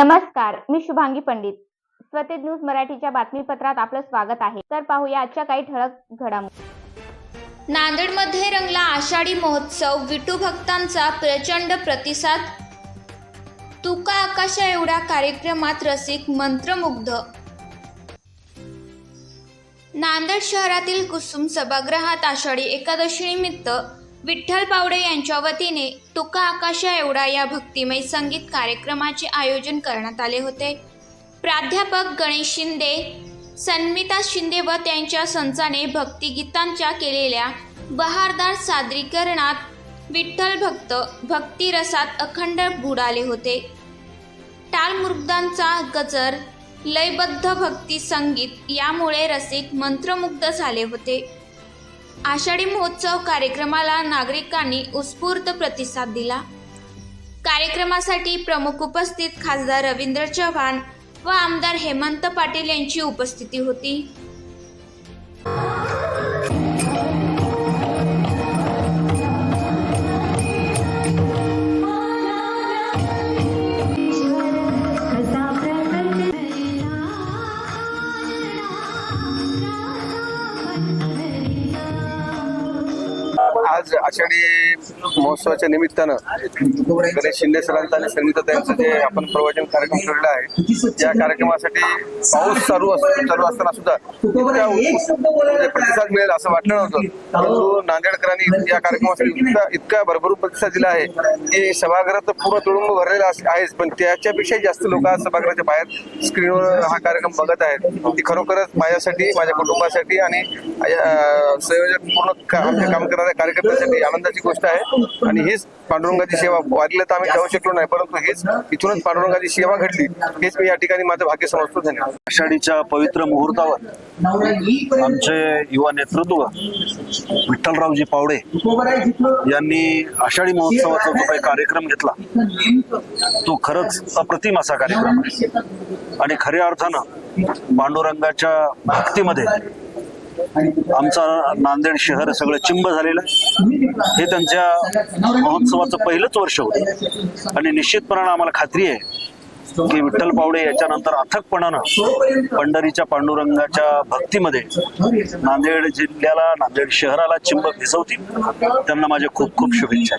नमस्कार मी शुभांगी पंडित. स्वतेज न्यूज मराठीच्या बातमीपत्रात आपलं स्वागत आहे. तर पाहूया आजच्या काही ठळक घडामोडी नांदेडमध्ये रंगला आषाढी महोत्सव विठू भक्तांचा प्रचंड प्रतिसाद. तुका आकाशा एवढा कार्यक्रमात रसिक मंत्रमुग्ध. नांदेड शहरातील कुसुम सभागृहात आषाढी एकादशीनिमित्त विठ्ठल पावडे यांच्या वतीने तुका आकाशा एवढा या भक्तिमय संगीत कार्यक्रमाचे आयोजन करण्यात आले होते. प्राध्यापक गणेश शिंदे सन्मिता शिंदे व त्यांच्या संचाने भक्तिगीतांच्या केलेल्या बहारदार सादरीकरणात विठ्ठल भक्त भक्तिरसात अखंड बुडाले होते. टाळ गजर लयबद्ध भक्ती संगीत यामुळे रसिक मंत्रमुग्ध झाले होते. आषाढी महोत्सव कार्यक्रमाला नागरिकांनी उत्स्फूर्त प्रतिसाद दिला. कार्यक्रमासाठी प्रमुख उपस्थित खासदार रवींद्र चव्हाण व आमदार हेमंत पाटील यांची उपस्थिती होती. आज आषाढी महोत्सवाच्या निमित्तानं गणेश शिंदे सरांचं आणि संगीता त्यांचं जे आपण प्रवचन कार्यक्रम ठेवलेला आहे या कार्यक्रमासाठी पाऊस चालू चालू असताना सुद्धा म्हणजे प्रतिसाद मिळेल असं वाटलं नव्हतं. परंतु नांदेडकरांनी या कार्यक्रमासाठी इतका इतका भरभरून प्रतिसाद दिला आहे की सभागृहात तर पूर्ण तुळुंब भरलेला आहेच. पण त्याच्यापेक्षाही जास्त लोक आज सभागृहाच्या बाहेर स्क्रीनवर हा कार्यक्रम बघत आहेत. ती खरोखरच माझ्यासाठी माझ्या कुटुंबासाठी आणि संयोजक पूर्ण का- काम करणाऱ्या कार्यकर्त्यांसाठी आनंदाची गोष्ट आहे. आणि हेच पांडुरंगाची सेवा वारीला तर आम्ही जाऊ शकलो नाही परंतु हेच इथूनच पांडुरंगाची सेवा घडली. हेच मी या ठिकाणी माझं भाग्य समजतो धन्यवाद. आषाढीच्या पवित्र मुहूर्तावर आमचे युवा नेतृत्व विठ्ठलरावजी पावडे यांनी आषाढी महोत्सवाचा जो काही कार्यक्रम घेतला तो खरंच अप्रतिम असा कार्यक्रम आहे. आणि खऱ्या अर्थानं पांडुरंगाच्या भक्तीमध्ये आमचा नांदेड शहर सगळं चिंब झालेलं. हे त्यांच्या महोत्सवाचं पहिलंच वर्ष होतं. आणि निश्चितपणानं आम्हाला खात्री आहे की विठ्ठल पावडे याच्यानंतर अथकपणानं पंढरीच्या पांडुरंगाच्या भक्तीमध्ये नांदेड जिल्ह्याला नांदेड शहराला चिंब भिजवतील त्यांना माझे खूप खूप शुभेच्छा.